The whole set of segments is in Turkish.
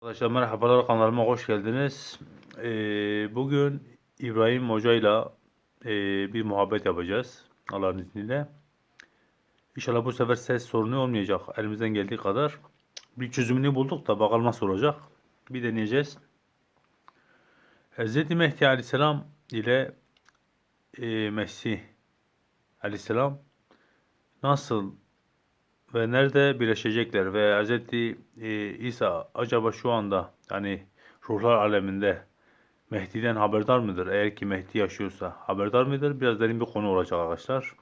Arkadaşlar merhabalar kanalıma hoş geldiniz. Ee, bugün İbrahim Hoca ile bir muhabbet yapacağız Allah'ın izniyle. İnşallah bu sefer ses sorunu olmayacak. Elimizden geldiği kadar. Bir çözümünü bulduk da bakalım nasıl olacak. Bir deneyeceğiz. Hz. Mehdi Aleyhisselam ile e, Mesih Aleyhisselam nasıl ve nerede birleşecekler ve Hz. e, İsa acaba şu anda yani ruhlar aleminde Mehdi'den haberdar mıdır? Eğer ki Mehdi yaşıyorsa haberdar mıdır? Biraz derin bir konu olacak arkadaşlar.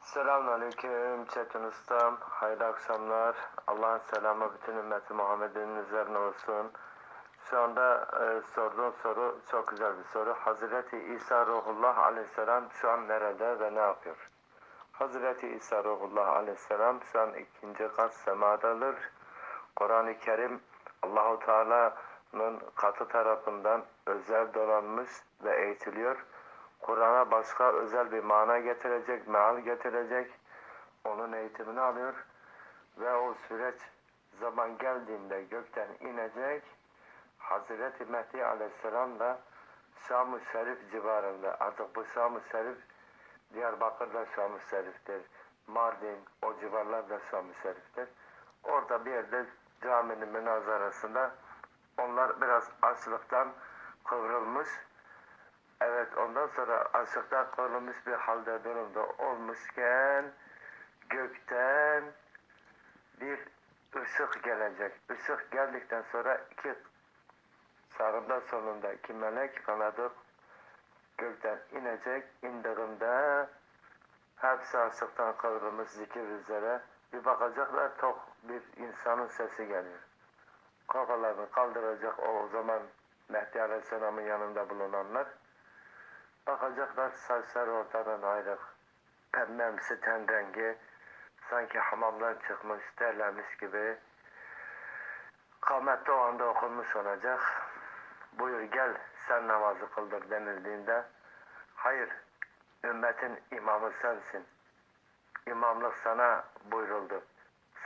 Selamünaleyküm Çetin Ustam. Hayırlı akşamlar. Allah'ın selamı bütün ümmeti Muhammed'in üzerine olsun. Şu anda e, sorduğun soru çok güzel bir soru. Hazreti İsa Ruhullah Aleyhisselam şu an nerede ve ne yapıyor? Hazreti İsa Ruhullah Aleyhisselam şu an ikinci kat semadadır. Kur'an-ı Kerim Allahu Teala'nın katı tarafından özel donanmış ve eğitiliyor. Kur'an'a başka özel bir mana getirecek, meal getirecek. Onun eğitimini alıyor. Ve o süreç zaman geldiğinde gökten inecek. Hazreti Mehdi Aleyhisselam da Şam-ı Şerif civarında. Artık bu Şam-ı Şerif Diyarbakır'da Şam-ı Şerif'tir. Mardin, o civarlar da Şam-ı Şerif'tir. Orada bir yerde caminin münazarasında onlar biraz açlıktan kıvrılmış. Evet ondan sonra açlıktan kıvrılmış bir halde durumda olmuşken gökten bir ışık gelecek. Işık geldikten sonra iki sağında solunda iki melek kanadı gökten inecek. İndiğinde hepsi açlıktan kıvrılmış zikir üzere. Bir bakacaklar tok bir insanın sesi geliyor. Kafalarını kaldıracak o, zaman Mehdi Aleyhisselam'ın yanında bulunanlar. Bakacaklar saçlar ortadan ayrık. Pembemsi ten rengi. Sanki hamamdan çıkmış, terlenmiş gibi. Kâhmet de o anda okunmuş olacak. Buyur gel sen namazı kıldır denildiğinde hayır ümmetin imamı sensin. İmamlık sana buyuruldu.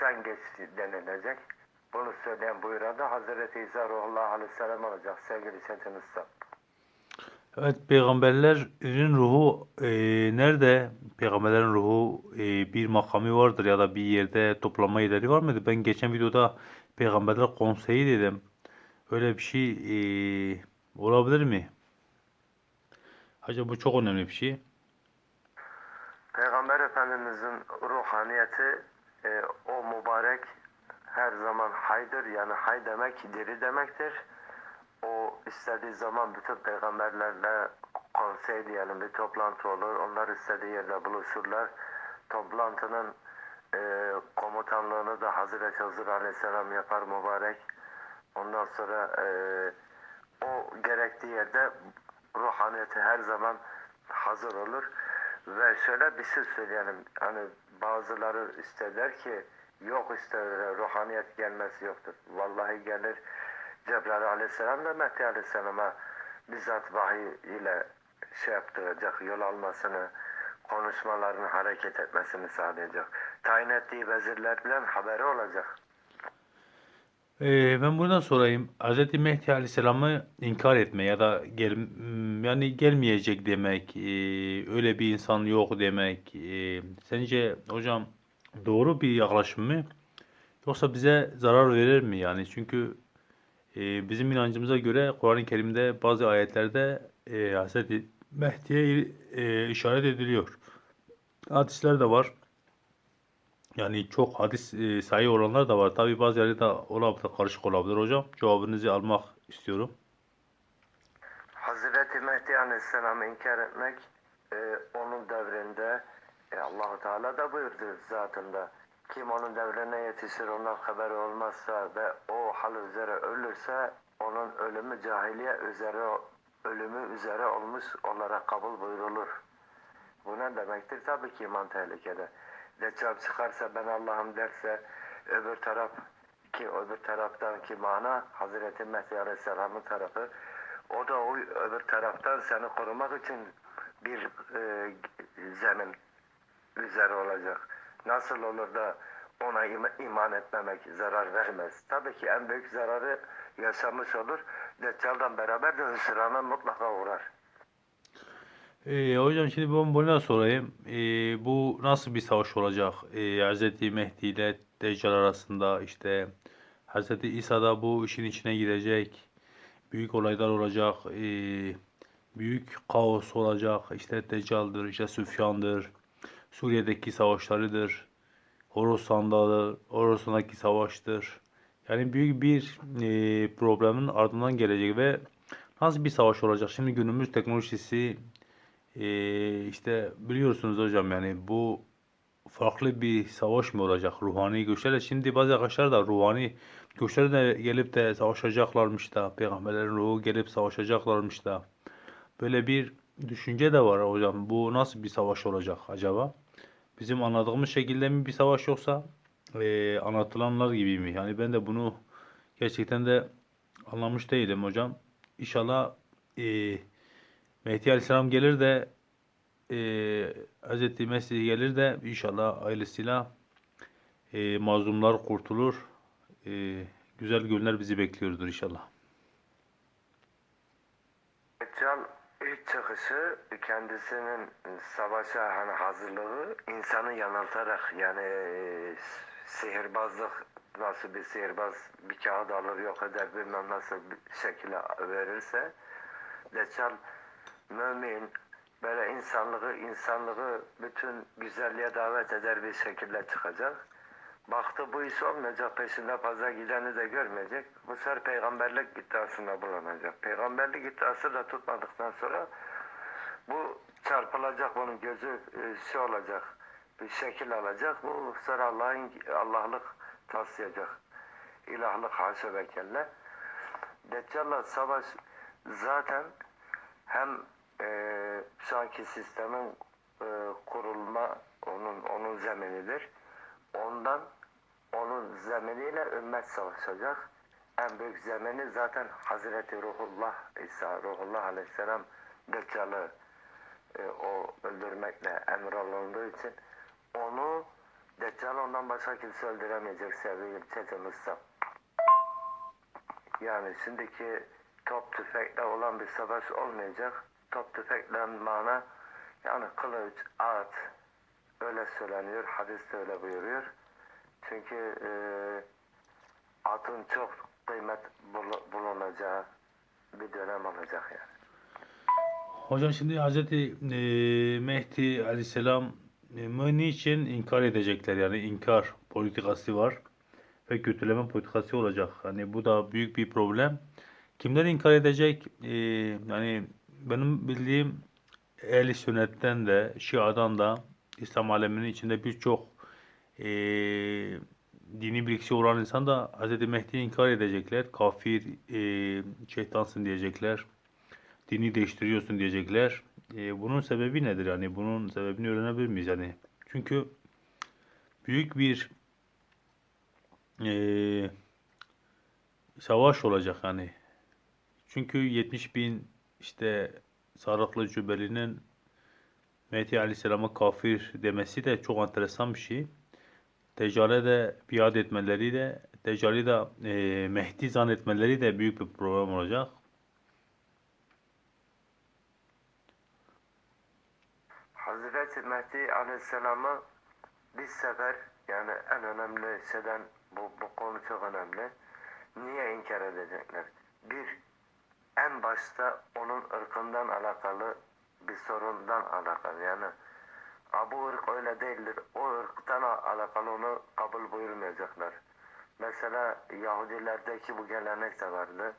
Sen geç denilecek. Bunu söyleyen buyuran da Hazreti İsa Ruhullah Aleyhisselam olacak sevgili Çetin Usta. Evet peygamberlerin ruhu e, nerede? Peygamberlerin ruhu e, bir makamı vardır ya da bir yerde toplama yerleri var mıydı? Ben geçen videoda peygamberler konseyi dedim. Öyle bir şey e, olabilir mi? Acaba bu çok önemli bir şey. Peygamber Efendimizin ruhaniyeti e, o mübarek her zaman haydır. Yani hay demek diri demektir. O istediği zaman bütün peygamberlerle konsey diyelim bir toplantı olur. Onlar istediği yerde buluşurlar. Toplantının e, komutanlığını da Hazreti Hızır Aleyhisselam yapar mübarek. Ondan sonra e, o gerektiği yerde ruhaniyeti her zaman hazır olur. Ve şöyle bir şey söyleyelim. Hani bazıları isterler ki yok isterler ruhaniyet gelmesi yoktur. Vallahi gelir Cebrail aleyhisselam da Mehdi aleyhisselama bizzat vahiy ile şey yaptıracak, yol almasını, konuşmalarını hareket etmesini sağlayacak. Tayin ettiği vezirler bilen haberi olacak. Ee, ben buradan sorayım. Hz. Mehdi Aleyhisselam'ı inkar etme ya da gel, m, yani gelmeyecek demek, e, öyle bir insan yok demek. E, sence hocam doğru bir yaklaşım mı? Yoksa bize zarar verir mi yani? Çünkü e, bizim inancımıza göre Kur'an-ı Kerim'de bazı ayetlerde e, Hz. Mehdi'ye e, işaret ediliyor. Hadisler de var. Yani çok hadis e, sayı olanlar da var. Tabii bazı yerlerde olabilir, karışık olabilir hocam. Cevabınızı almak istiyorum. Hazreti Mehdi Aleyhisselam'ı inkar etmek e, onun devrinde e, Allahu Teala da buyurdu zatında. Kim onun devrine yetişir ondan haberi olmazsa ve o hal üzere ölürse onun ölümü cahiliye üzere ölümü üzere olmuş olarak kabul buyurulur. Bu ne demektir? Tabii ki iman tehlikede. Deccal çıkarsa ben Allah'ım derse öbür taraf ki öbür taraftan ki mana Hazreti Mehdi Aleyhisselam'ın tarafı o da o öbür taraftan seni korumak için bir e, zemin üzeri olacak. Nasıl olur da ona ima- iman etmemek zarar vermez. Tabii ki en büyük zararı yaşamış olur. Deccal'dan beraber de hüsrana mutlaka uğrar. Ee, hocam şimdi ben bunu sorayım. Ee, bu nasıl bir savaş olacak? Ee, Hz. Mehdi ile Deccal arasında işte Hz. İsa da bu işin içine girecek. Büyük olaylar olacak. Ee, büyük kaos olacak. İşte Deccal'dır, işte Süfyan'dır. Suriye'deki savaşlarıdır. Horasan'dadır. Horasan'daki savaştır. Yani büyük bir e, problemin ardından gelecek ve nasıl bir savaş olacak? Şimdi günümüz teknolojisi ee, işte biliyorsunuz hocam yani bu farklı bir savaş mı olacak ruhani güçlerle? Şimdi bazı arkadaşlar da ruhani güçler de gelip de savaşacaklarmış da peygamberlerin ruhu gelip savaşacaklarmış da böyle bir düşünce de var hocam. Bu nasıl bir savaş olacak acaba? Bizim anladığımız şekilde mi bir savaş yoksa eee, anlatılanlar gibi mi? Yani ben de bunu gerçekten de anlamış değilim hocam. İnşallah eee Mehdi Aleyhisselam gelir de eee Hz. Mesih gelir de inşallah ailesiyle eee mazlumlar kurtulur. Eee, güzel günler bizi bekliyordur inşallah. Deccal ilk çıkışı kendisinin savaşa hani hazırlığı insanı yanıltarak yani e, sihirbazlık nasıl bir sihirbaz bir kağıt alır yok eder bilmem nasıl bir şekilde verirse Deccal mümin böyle insanlığı insanlığı bütün güzelliğe davet eder bir şekilde çıkacak. Baktı bu iş olmayacak peşinde fazla gideni de görmeyecek. Bu sefer peygamberlik iddiasında bulunacak. Peygamberlik iddiası da tutmadıktan sonra bu çarpılacak bunun gözü e, şey olacak bir şekil alacak. Bu sefer Allah'ın Allah'lık taslayacak. İlahlık haşa ve kelle. Deccal'la savaş zaten hem e, şu anki sistemin e, kurulma onun onun zeminidir. Ondan onun zeminiyle ümmet savaşacak. En büyük zemini zaten Hazreti Ruhullah İsa Ruhullah Aleyhisselam Deccal'ı e, o öldürmekle emrolunduğu için onu Deccal ondan başka kimse öldüremeyecek sevgili Çetin Usta. Yani şimdiki top tüfekle olan bir savaş olmayacak. Top tüfekle mana yani kılıç, at öyle söyleniyor. Hadis de öyle buyuruyor. Çünkü e, atın çok kıymet bulu- bulunacağı bir dönem olacak yani. Hocam şimdi Hz. eee, Mehdi Aleyhisselam e, mı niçin inkar edecekler? Yani inkar politikası var ve kötüleme politikası olacak. Hani bu da büyük bir problem. Kimler inkar edecek? Eee, yani benim bildiğim Ehl-i Sünnet'ten de Şia'dan da İslam aleminin içinde birçok eee dini bilgisi olan insan da Hz. Mehdi'yi inkar edecekler. Kafir, eee şeytansın diyecekler dini değiştiriyorsun diyecekler. E, bunun sebebi nedir? Yani bunun sebebini öğrenebilir miyiz? Yani çünkü büyük bir e, savaş olacak hani. Çünkü 70 bin işte Sarıklı Cübbeli'nin Mehdi Aleyhisselam'a kafir demesi de çok enteresan bir şey. Deccal'e de biat etmeleri de Deccal'i de e, Mehdi zannetmeleri de büyük bir problem olacak. Hazreti Mehdi Aleyhisselam'ı bir sefer yani en önemli şeyden bu, bu konu çok önemli. Niye inkar edecekler? Bir, en başta onun ırkından alakalı bir sorundan alakalı. Yani "Aa, bu ırk öyle değildir. O ırktan alakalı onu kabul buyurmayacaklar. Mesela Yahudilerdeki bu gelenek de vardı.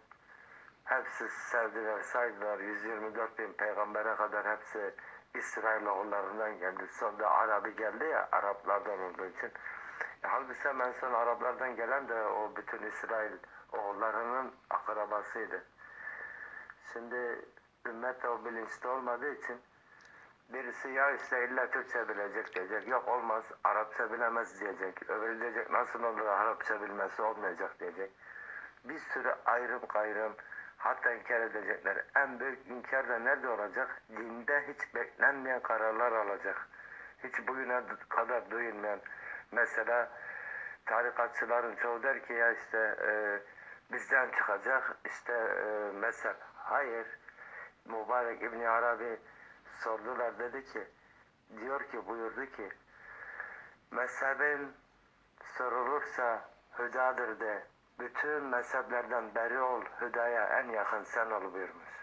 Hepsi sevdiler, saydılar. 124 bin peygambere kadar hepsi İsrail oğullarından geldi. Sonra Arabi geldi ya Araplardan olduğu için. E, halbuki en son Araplardan gelen de o bütün İsrail oğullarının akrabasıydı. Şimdi ümmet o bilinçli olmadığı için birisi ya işte illa Türkçe bilecek diyecek. Yok olmaz Arapça bilemez diyecek. Öbürü diyecek nasıl olur Arapça bilmesi olmayacak diyecek. Bir sürü ayrım gayrım hatta inkar edecekler. En büyük inkar da nerede olacak? Dinde hiç beklenmeyen kararlar alacak. Hiç bugüne kadar duyulmayan mesela tarikatçıların çoğu der ki ya işte e, bizden çıkacak işte e, mezhep. Hayır. Mübarek İbni Arabi sordular dedi ki diyor ki buyurdu ki mezhebin sorulursa hüdadır de bütün mezheplerden beri ol hüdaya en yakın sen ol buyurmuş.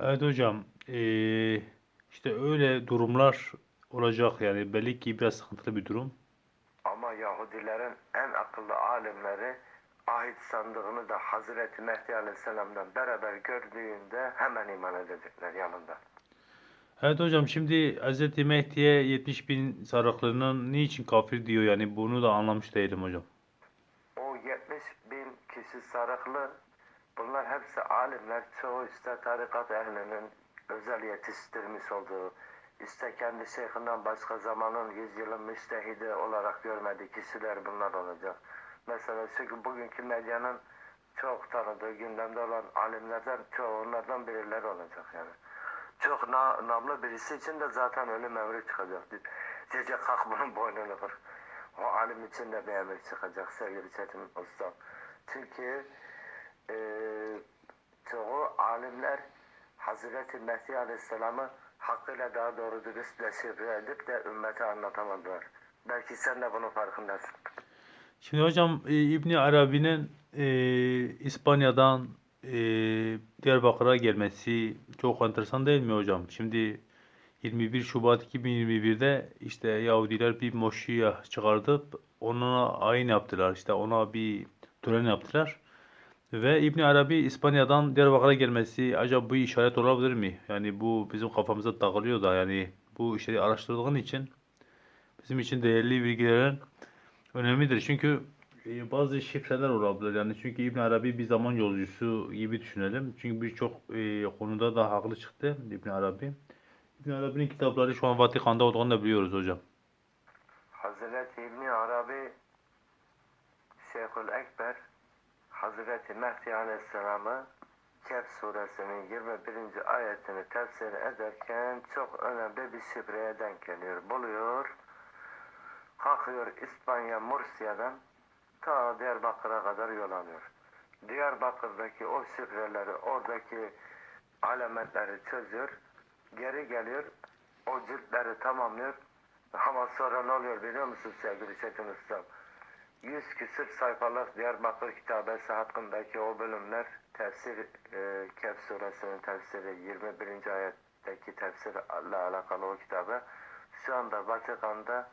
Evet hocam, eee, işte öyle durumlar olacak yani belli ki biraz sıkıntılı bir durum. Ama Yahudilerin en akıllı alimleri ahit sandığını da Hazreti Mehdi Aleyhisselam'dan beraber gördüğünde hemen iman edecekler yanında. Evet hocam şimdi Hz. Mehdi'ye 70 bin sarıklının niçin kafir diyor yani bunu da anlamış değilim hocam. O 70 bin kişi sarıklı bunlar hepsi alimler çoğu işte tarikat ehlinin özel yetiştirmiş olduğu işte kendi şeyhinden başka zamanın yüzyılın müştehidi olarak görmediği kişiler bunlar olacak. Mesela şu bugünkü medyanın çok tanıdığı gündemde olan alimlerden çoğu onlardan birileri olacak yani. Çok na namlı birisi için de zaten ölüm emri çıkacak. Gece kalk bunun boynunu kır. O alim için de bir emir çıkacak sevgili Çetin Usta. Çünkü e, çoğu alimler Hazreti Mesih Aleyhisselam'ı hakkıyla daha doğru dürüst deşifre edip de ümmete anlatamadılar. Belki sen de bunun farkındasın. Şimdi hocam e, İbni Arabi'nin e, İspanya'dan e, Diyarbakır'a gelmesi çok enteresan değil mi hocam? Şimdi 21 Şubat 2021'de işte Yahudiler bir moşiye çıkartıp ona ayin yaptılar. İşte ona bir tören yaptılar. Ve İbni Arabi İspanya'dan Diyarbakır'a gelmesi acaba bu işaret olabilir mi? Yani bu bizim kafamıza takılıyor da yani bu işleri araştırdığın için bizim için değerli bilgilerin önemlidir. Çünkü e, bazı şifreler olabilir. Yani çünkü İbn Arabi bir zaman yolcusu gibi düşünelim. Çünkü birçok e, konuda da haklı çıktı İbn Arabi. İbn Arabi'nin kitapları şu an Vatikan'da olduğunu da biliyoruz hocam. Hazreti İbni Arabi Şeyhül Ekber Hazreti Mehdi Aleyhisselam'ı Kehf suresinin 21. ayetini tefsir ederken çok önemli bir şifreye denk geliyor. Buluyor. Kalkıyor İspanya Mursia'dan ta Diyarbakır'a kadar yol alıyor. Diyarbakır'daki o şifreleri, oradaki alametleri çözüyor. Geri geliyor. O ciltleri tamamlıyor. Ama sonra ne oluyor biliyor musun sevgili Çetin Ustam? 100 küsür sayfalık Diyarbakır kitabesi hakkındaki o bölümler tefsir e, Kehf suresinin tefsiri 21. ayetteki tefsirle alakalı o kitabı şu anda Vatikan'da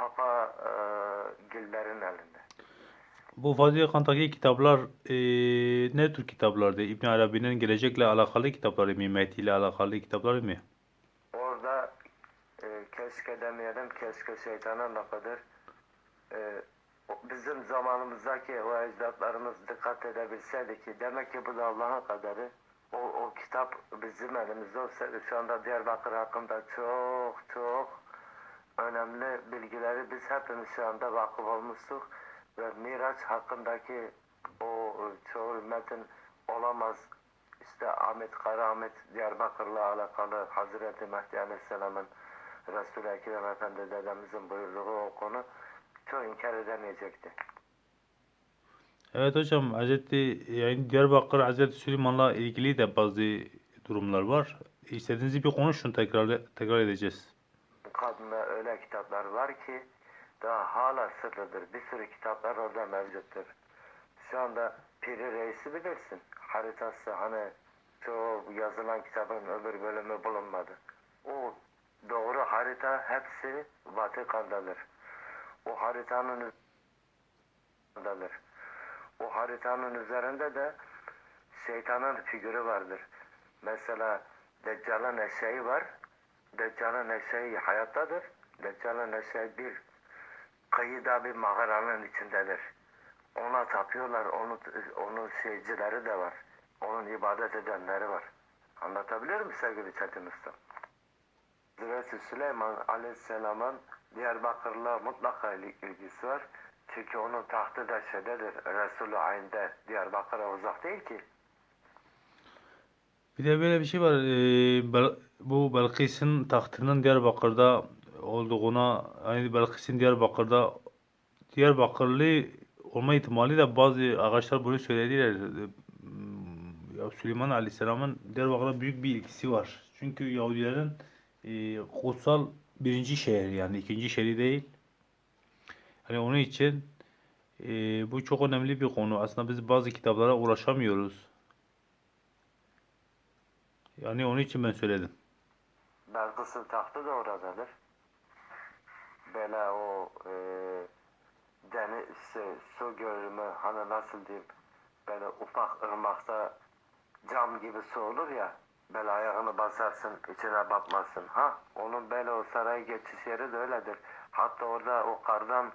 Papa e, Gillerin elinde. Bu Vatikan'daki kitaplar e, ne tür kitaplardı? İbn Arabi'nin gelecekle alakalı kitapları mı? Mehdi ile alakalı kitapları mı? Orada e, keşke demeyelim, keşke şeytanın lafıdır. E, bizim zamanımızdaki o ecdatlarımız dikkat edebilseydi ki demek ki bu da Allah'ın kaderi. O, o kitap bizim elimizde olsaydı şu anda Diyarbakır hakkında çok çok önemli bilgileri biz hepimiz şu anda vakıf olmuştuk. Ve Miraç hakkındaki o çoğu ümmetin olamaz işte Ahmet Kara Ahmet Diyarbakır'la alakalı Hazreti Mehdi Aleyhisselam'ın Resul-i Ekrem Efendi dedemizin buyurduğu o konu çoğu inkar edemeyecekti. Evet hocam Hazreti yani Diyarbakır Hazreti Süleyman'la ilgili de bazı durumlar var. İstediğinizi bir konuşun tekrar tekrar edeceğiz. Kadında öyle kitaplar var ki daha hala sırlıdır. Bir sürü kitaplar orada mevcuttur. Şu anda Piri Reis'i bilirsin. Haritası hani çoğu yazılan kitabın öbür bölümü bulunmadı. O doğru harita hepsi Vatikan'dadır. O haritanın üzerindedir. O haritanın üzerinde de şeytanın figürü vardır. Mesela Deccal'ın eşeği var. Deccal'ın eşeği hayattadır. Deccal'ın eşeği bir kıyıda bir mağaranın içindedir. Ona tapıyorlar. Onu, onun şeycileri de var. Onun ibadet edenleri var. Anlatabiliyor muyum sevgili Çetin Usta? Hazreti Süleyman Aleyhisselam'ın Diyarbakır'la mutlaka il- ilgisi var. Çünkü onun tahtı da şeydedir. Resulü Ayn'de Diyarbakır'a uzak değil ki. Bir de böyle bir şey var. Bel- bu Belkıs'ın tahtının Diyarbakır'da olduğuna, yani Belkıs'ın Diyarbakır'da Diyarbakırlı olma ihtimali de bazı ağaçlar bunu söylediler. Ya Süleyman Aleyhisselam'ın Diyarbakır'la büyük bir ilgisi var. Çünkü Yahudilerin e, kutsal birinci şehri yani ikinci şehri değil. Hani onun için e, bu çok önemli bir konu. Aslında biz bazı kitaplara ulaşamıyoruz. Yani onun için ben söyledim. Belkıs'ın tahtı da oradadır. Böyle o e, deniz, şey, su görümü hani nasıl diyeyim böyle ufak ırmakta cam gibi su olur ya böyle ayağını basarsın içine batmazsın. Ha onun böyle o saray geçiş yeri de öyledir. Hatta orada o kardan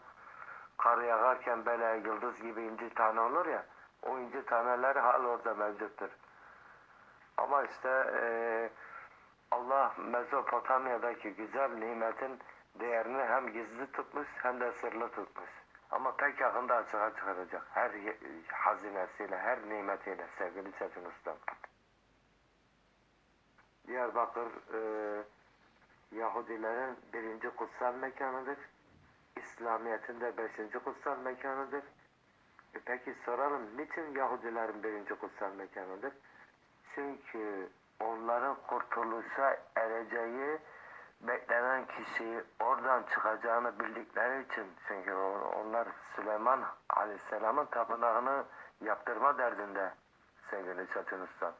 kar yağarken böyle yıldız gibi inci tane olur ya o inci taneleri hal orada mevcuttur. Ama işte eee Allah Mezopotamya'daki güzel nimetin değerini hem gizli tutmuş hem de sırlı tutmuş. Ama pek yakında açığa çıkaracak. Her hazinesiyle, her nimetiyle sevgili Çetin Ustam. Diyarbakır e, Yahudilerin birinci kutsal mekanıdır. İslamiyet'in de beşinci kutsal mekanıdır. E peki soralım, niçin Yahudilerin birinci kutsal mekanıdır? Çünkü onların kurtuluşa ereceği beklenen kişiyi oradan çıkacağını bildikleri için çünkü onlar Süleyman Aleyhisselam'ın tapınağını yaptırma derdinde sevgili Çetin Usta.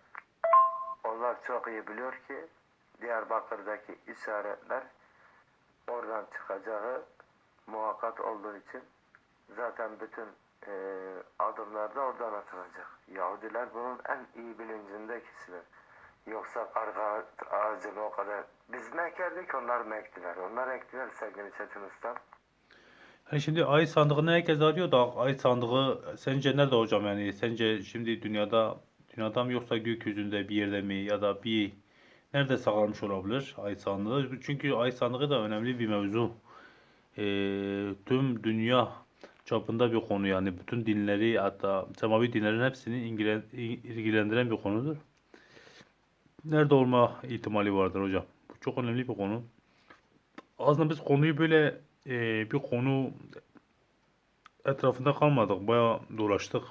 Onlar çok iyi biliyor ki Diyarbakır'daki işaretler oradan çıkacağı muhakkak olduğu için zaten bütün e, adımlar da oradan atılacak. Yahudiler bunun en iyi bilincinde kişiler. Yoksa karga ağacını o kadar biz mi ekerdik onlar mı ektiler? Onlar ektiler sevgili Çetin Usta. Hani şimdi ay sandığını herkes arıyor da ay sandığı sence nerede hocam yani sence şimdi dünyada dünyada mı yoksa gökyüzünde bir yerde mi ya da bir nerede saklanmış olabilir ay sandığı? Çünkü ay sandığı da önemli bir mevzu. Ee, tüm dünya çapında bir konu yani bütün dinleri hatta semavi dinlerin hepsini ilgilen- ilgilendiren bir konudur. Nerede olma ihtimali vardır hocam? Bu çok önemli bir konu. Aslında biz konuyu böyle e, bir konu etrafında kalmadık. Bayağı dolaştık.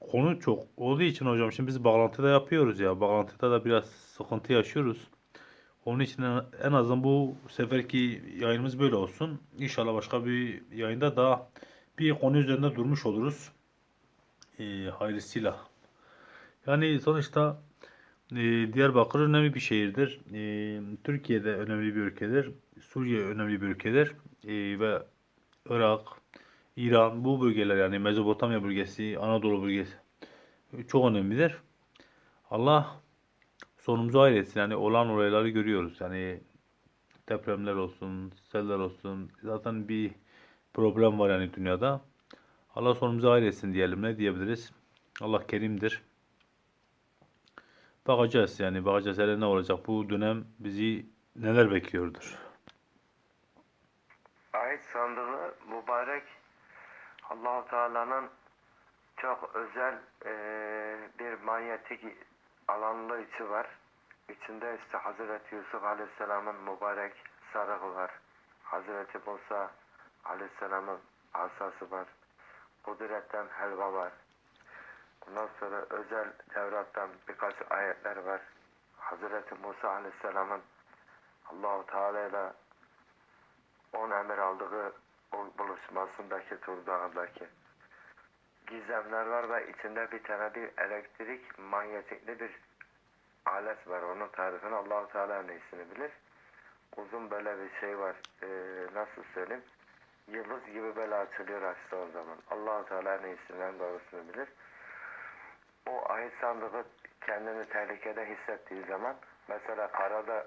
Konu çok olduğu için hocam şimdi biz bağlantıda yapıyoruz ya. Bağlantıda da biraz sıkıntı yaşıyoruz. Onun için en- azından bu seferki yayınımız böyle olsun. İnşallah başka bir yayında daha bir konu üzerinde durmuş oluruz. E, hayırlısıyla. Yani sonuçta e, Diyarbakır önemli bir şehirdir. E, Türkiye'de önemli bir ülkedir. Suriye önemli bir ülkedir. E, ve Irak, İran bu bölgeler yani Mezopotamya bölgesi, Anadolu bölgesi çok önemlidir. Allah sonumuzu hayır etsin. Yani olan olayları görüyoruz. Yani depremler olsun, seller olsun. Zaten bir problem var yani dünyada. Allah sonumuzu hayır etsin diyelim. Ne diyebiliriz? Allah kerimdir. Bakacağız yani bakacağız hele ne olacak bu dönem bizi neler bekliyordur. Ayet sandığı mübarek Allahu Teala'nın çok özel eee, bir manyetik alanlı içi var. İçinde işte Hazreti Yusuf Aleyhisselam'ın mübarek sarığı var. Hazreti Musa Aleyhisselam'ın asası var. Kudretten helva var. Ondan sonra özel Tevrat'tan birkaç ayetler var. Hazreti Musa Aleyhisselam'ın Allahu Teala ile on emir aldığı buluşmasındaki Tur Dağı'ndaki gizemler var ve içinde bir tane bir elektrik manyetikli bir alet var. Onun tarifini Allahu Teala en iyisini bilir. Uzun böyle bir şey var. Ee, nasıl söyleyeyim? Yıldız gibi böyle açılıyor açtı o zaman. Allahu Teala en iyisini en doğrusunu bilir. O ahit sandığı kendini tehlikede hissettiği zaman mesela karada